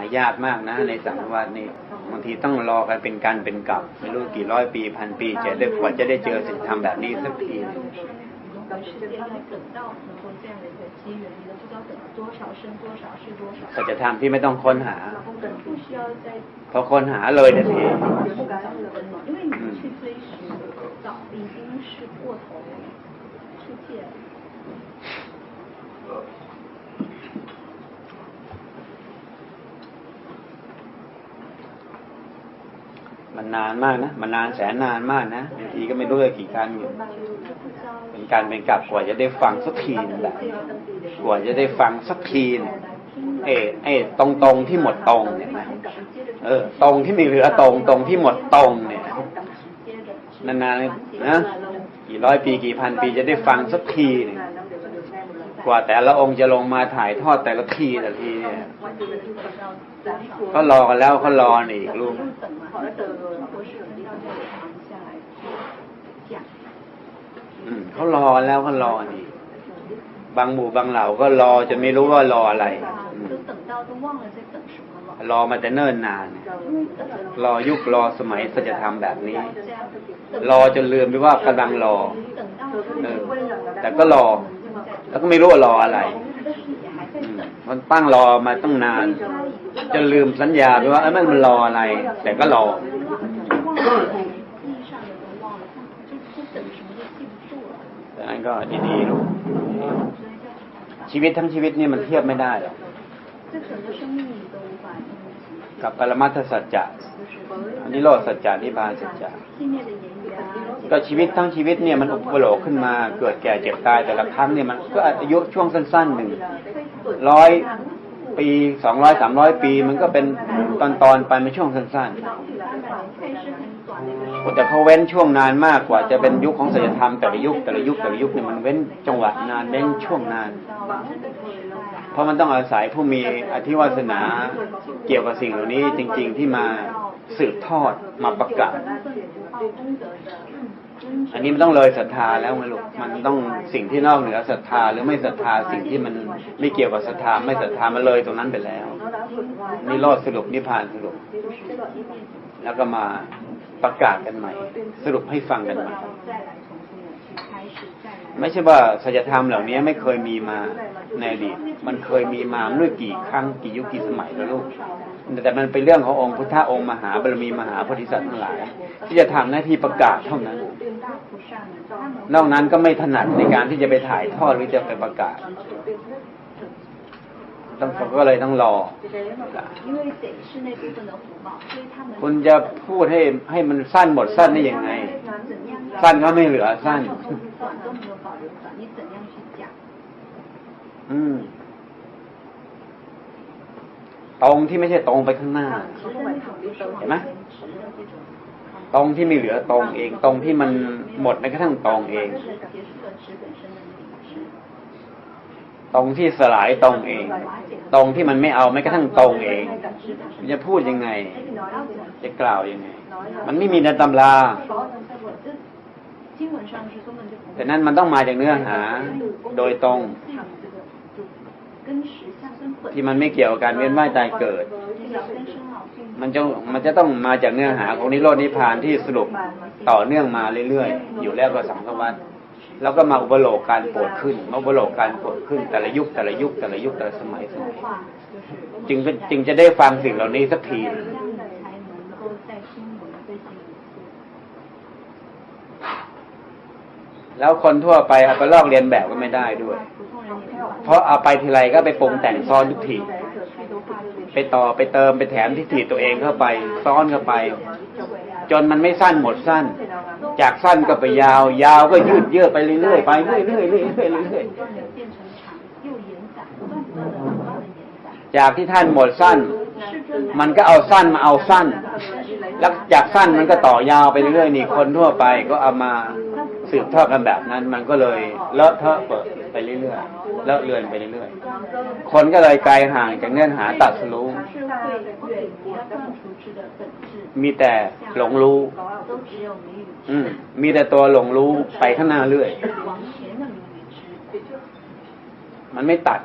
ายากมากนะ ในสังวาสนี่บางทีต้องรอกันเป็นการเป็นกลับไม่รู้กี่ร้อยปีพันปีจะได้กว่าจะได้เจอสิ่งทำแบบนี้สักทีสัจธรรมที่ไม่ต้องค้นหาพอค้นหาเลยทันที มันนานมากนะมันนานแสนนานมากนะบางทีก็ไม่รู้เลยกี่ครั้งอยู่เป็นการเป็นกลับกว่าจะได้ฟังสักทีนึงแบบกว่าจะได้ฟังสักทีนเอ้ไอ้ตรงตรงที่หมดตรงเนี่ยนะเออ ตรงที่ไม่เหลือตรงตรงที่หมดตรงเนี่ยนานๆนะกี่ร้อยปีกี่พันปีจะได้ฟังสักทีนึง กว่าแต่ละองค์จะลงมาถ่ายทอดแต่ละทีแต่ละทีเนี่ยก็รอกันแล้วเขารออีกลูกเขารอแล้วเขารออีกบางหมู่บางเหล่าก็รอจะไม่รู้ว่ารออะไรรอมาแต่เนิ่นนาน รอยุครอสมัยสัจธรรมแบบนี้ รอจนลืมไปว่ากำลังรอแต่ก็รอ แล้วก็ไม่รู้ว่ารออะไรมันตั้งรอมาตั้งนาน จะลืมสัญญาไปว่าเออมัมันรออะไร แต่ก็รอดังนั้นก็ดีๆรู้ชีวิตทั้งชีวิตนี่มันเทียบไม่ได้หรอก กับปรมัตถสัจจะอันนี้โรธสัจจะนิพพานสัจจะก็ชีวิตทั้งชีวิตเนี่ยมันอุปโลกขึ้นมาเกิดแก่เจ็บตายแต่ละครั้งเนี่ยมันก็อายุช่วงสั้นๆหนึ่งร้อย ปีสองร้อยสามร้อยปี มันก็เป็นตอนตอนไปมันช่วงสั้นๆแต่เขาเว้นช่วงนานมากกว่า จะเป็นยุคของศิลธรรมแต่ละยุคแต่ละยุคแต่ละยุคเนี่ยมันเว้นจังหวะนานเว้นช่วงนาน เพราะมันต้องอาศัยผู้มีอธิวาสนาเกี่ยวกับสิ่งเหล่านี้จริง ๆ ที่มาสืบทอดมาประกาศ นนี้มันต้องเลยศรัทธาแล้วไงลูกมันต้องสิ่งที่นอกเหนือศรัทธาหรือไม่ศรัทธาสิ่งที่มันไม่เกี่ยวกับศรัทธาไม่ศรัทธามันเลยตรงนั้นไปแล้วนี่รอดสรุปนิพพานสรุป แล้วก็มาประกาศกันใหม่ สรุปให้ฟังกันใหม่ไม่ใช่ว่าสัจธรรมเหล่านี้ไม่เคยมีมาในอดีตมันเคยมีมาเมื่อกี่ครั้งกี่ยุคกี่สมัยแล้วลูก แต่มันเป็นเรื่องขององค์พุทธองค์มหาบารมีมหาโพธิสัตว์ทั้งหลาย ที่จะทำหน้าที่ประกาศเท่านั้น นอกนั้นก็ไม่ถนัดในการที่จะไปถ่ายทอดหรือจะไปประกาศต้องก็เลยต้องรอ คุณจะพูดให้ให้มันสั้นหมดสั้นได้ยังไง สั้นก็ไม่เหลือสั้น อืม ตรงที่ไม่ใช่ตรงไปข้างหน้าเห็นไหมตรงที่มีเหลือตรงเอง ตรงที่มันหมดแม้กระทั่งตรงเอง ตรงที่สลายตรงเอง ตรงที่มันไม่เอาแม้กระทั่งตรงเองจะพูดยังไง จะกล่าวยังไง มันไม่มีในตำราแต่นั้นมันต้องมาจากเนื้อหา โดยตรง ที่มันไม่เกี่ยวกับการเวียนว่ายตายเกิด มันจะมันจะต้องมาจากเนื้อหาของนิโรธนิพพานที่สรุปต่อเนื่องมาเรื่อยๆ อยู่แล้วก็สังฆวัตแล้วก็มาอุปโลกการโปรดขึ้นมาอุปโลกการโปรดขึ้น แต่ละยุคแต่ละยุคแต่ละยุคแต่ละสมัย จึงจึงจะได้ฟังสิ่งเหล่านี้สักที แล้วคนทั่วไปเอาไปลอกเรียนแบบก็ไม่ได้ด้วย เพราะเอาไปทีไรก็ไปปรุงแต่งซ้อนทุกทีไปต่อไปเติมไปแถมที่ถีตัวเองเข้าไป ซ้อนเข้าไป จนมันไม่สั้นหมดสั้น จากสั้นก็ไปยาว ยาวก็ยืดเยื้อไปเรื่อยๆไปเรื่อยๆเรื่อยๆจากที่ท่านหมดสั้น มันก็เอาสั้นมาเอาสั้น แล้วจากสั้นมันก็ต่อยาวไปเรื่อยๆนี่คนทั่วไปก็เอามา สืบทอดกันแบบนั้น มันก็เลยเลอะเทอะเปิดไปเรื่อยๆเลอะเลือนไปเรื่อยๆคนก็เลยไกลห่างจากเนื้อหาตัดสู้มีแต่หลงรู้มีแต่ตัวหลงรู้ไปข้างหน้าเรื่อย มันไม่ตัด